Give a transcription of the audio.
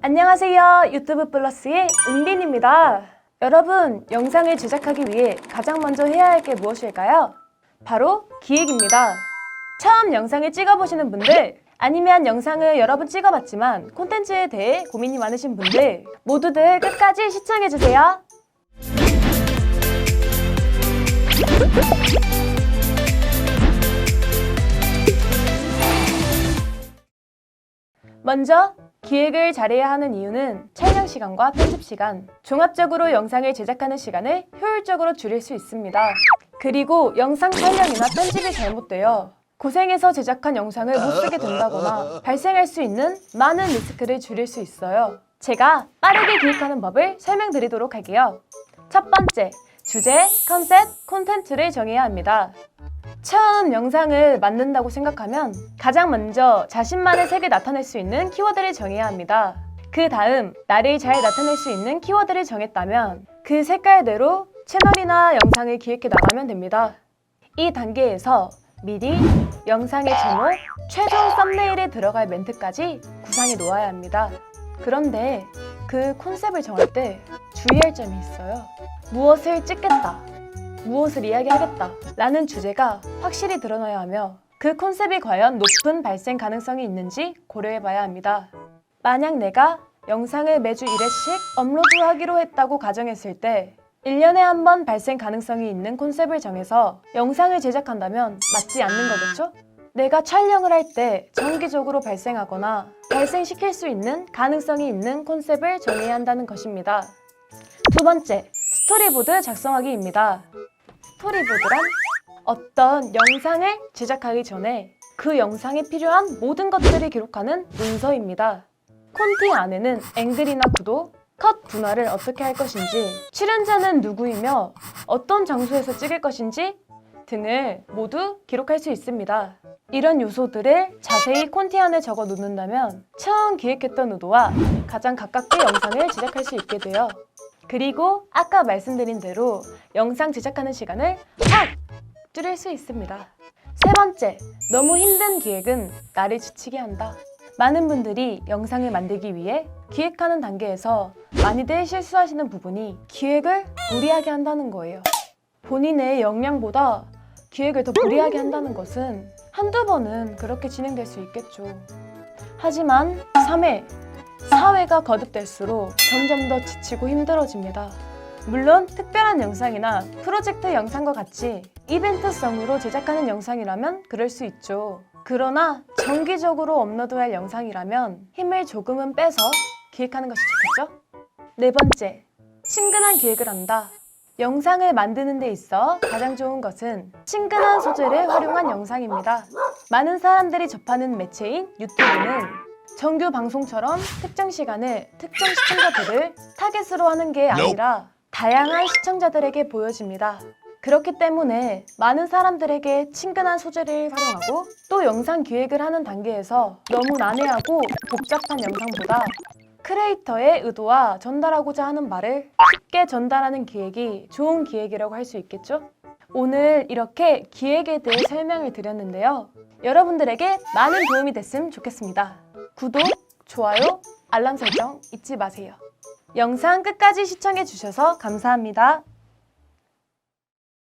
안녕하세요. 유튜브 플러스의 은빈입니다. 여러분, 영상을 제작하기 위해 가장 먼저 해야 할 게 무엇일까요? 바로 기획입니다. 처음 영상을 찍어보시는 분들, 아니면 영상을 여러 번 찍어봤지만 콘텐츠에 대해 고민이 많으신 분들 모두들 끝까지 시청해주세요. 먼저 기획을 잘해야 하는 이유는 촬영 시간과 편집 시간, 종합적으로 영상을 제작하는 시간을 효율적으로 줄일 수 있습니다. 그리고 영상 촬영이나 편집이 잘못되어 고생해서 제작한 영상을 못 쓰게 된다거나 발생할 수 있는 많은 리스크를 줄일 수 있어요. 제가 빠르게 기획하는 법을 설명드리도록 할게요. 첫 번째, 주제, 컨셉, 콘텐츠를 정해야 합니다. 처음 영상을 만든다고 생각하면 가장 먼저 자신만의 색을 나타낼 수 있는 키워드를 정해야 합니다. 그 다음 나를 잘 나타낼 수 있는 키워드를 정했다면 그 색깔대로 채널이나 영상을 기획해 나가면 됩니다. 이 단계에서 미리 영상의 제목, 최종 썸네일에 들어갈 멘트까지 구상해 놓아야 합니다. 그런데 그 콘셉트를 정할 때 주의할 점이 있어요. 무엇을 찍겠다. 무엇을 이야기하겠다 라는 주제가 확실히 드러나야 하며 그 콘셉트이 과연 높은 발생 가능성이 있는지 고려해 봐야 합니다. 만약 내가 영상을 매주 1회씩 업로드하기로 했다고 가정했을 때 1년에 한 번 발생 가능성이 있는 콘셉트를 정해서 영상을 제작한다면 맞지 않는 거겠죠? 내가 촬영을 할 때 정기적으로 발생하거나 발생시킬 수 있는 가능성이 있는 콘셉트를 정해야 한다는 것입니다. 두 번째, 스토리보드 작성하기입니다. 스토리보드란 어떤 영상을 제작하기 전에 그 영상에 필요한 모든 것들을 기록하는 문서입니다. 콘티 안에는 앵글이나 구도, 컷 분할을 어떻게 할 것인지, 출연자는 누구이며 어떤 장소에서 찍을 것인지 등을 모두 기록할 수 있습니다. 이런 요소들을 자세히 콘티 안에 적어 놓는다면 처음 기획했던 의도와 가장 가깝게 영상을 제작할 수 있게 돼요. 그리고 아까 말씀드린 대로 영상 제작하는 시간을 확 줄일 수 있습니다. 세 번째, 너무 힘든 기획은 나를 지치게 한다. 많은 분들이 영상을 만들기 위해 기획하는 단계에서 많이들 실수하시는 부분이 기획을 무리하게 한다는 거예요. 본인의 역량보다 기획을 더 무리하게 한다는 것은 한두 번은 그렇게 진행될 수 있겠죠. 하지만 3회, 4회가 거듭될수록 점점 더 지치고 힘들어집니다. 물론 특별한 영상이나 프로젝트 영상과 같이 이벤트성으로 제작하는 영상이라면 그럴 수 있죠. 그러나 정기적으로 업로드할 영상이라면 힘을 조금은 빼서 기획하는 것이 좋겠죠? 네 번째, 친근한 기획을 한다. 영상을 만드는 데 있어 가장 좋은 것은 친근한 소재를 활용한 영상입니다. 많은 사람들이 접하는 매체인 유튜브는 정규 방송처럼 특정 시간에 특정 시청자들을 타겟으로 하는 게 아니라 다양한 시청자들에게 보여집니다. 그렇기 때문에 많은 사람들에게 친근한 소재를 활용하고 또 영상 기획을 하는 단계에서 너무 난해하고 복잡한 영상보다 크리에이터의 의도와 전달하고자 하는 말을 쉽게 전달하는 기획이 좋은 기획이라고 할 수 있겠죠? 오늘 이렇게 기획에 대해 설명을 드렸는데요. 여러분들에게 많은 도움이 됐으면 좋겠습니다. 구독, 좋아요, 알람 설정 잊지 마세요. 영상 끝까지 시청해 주셔서 감사합니다.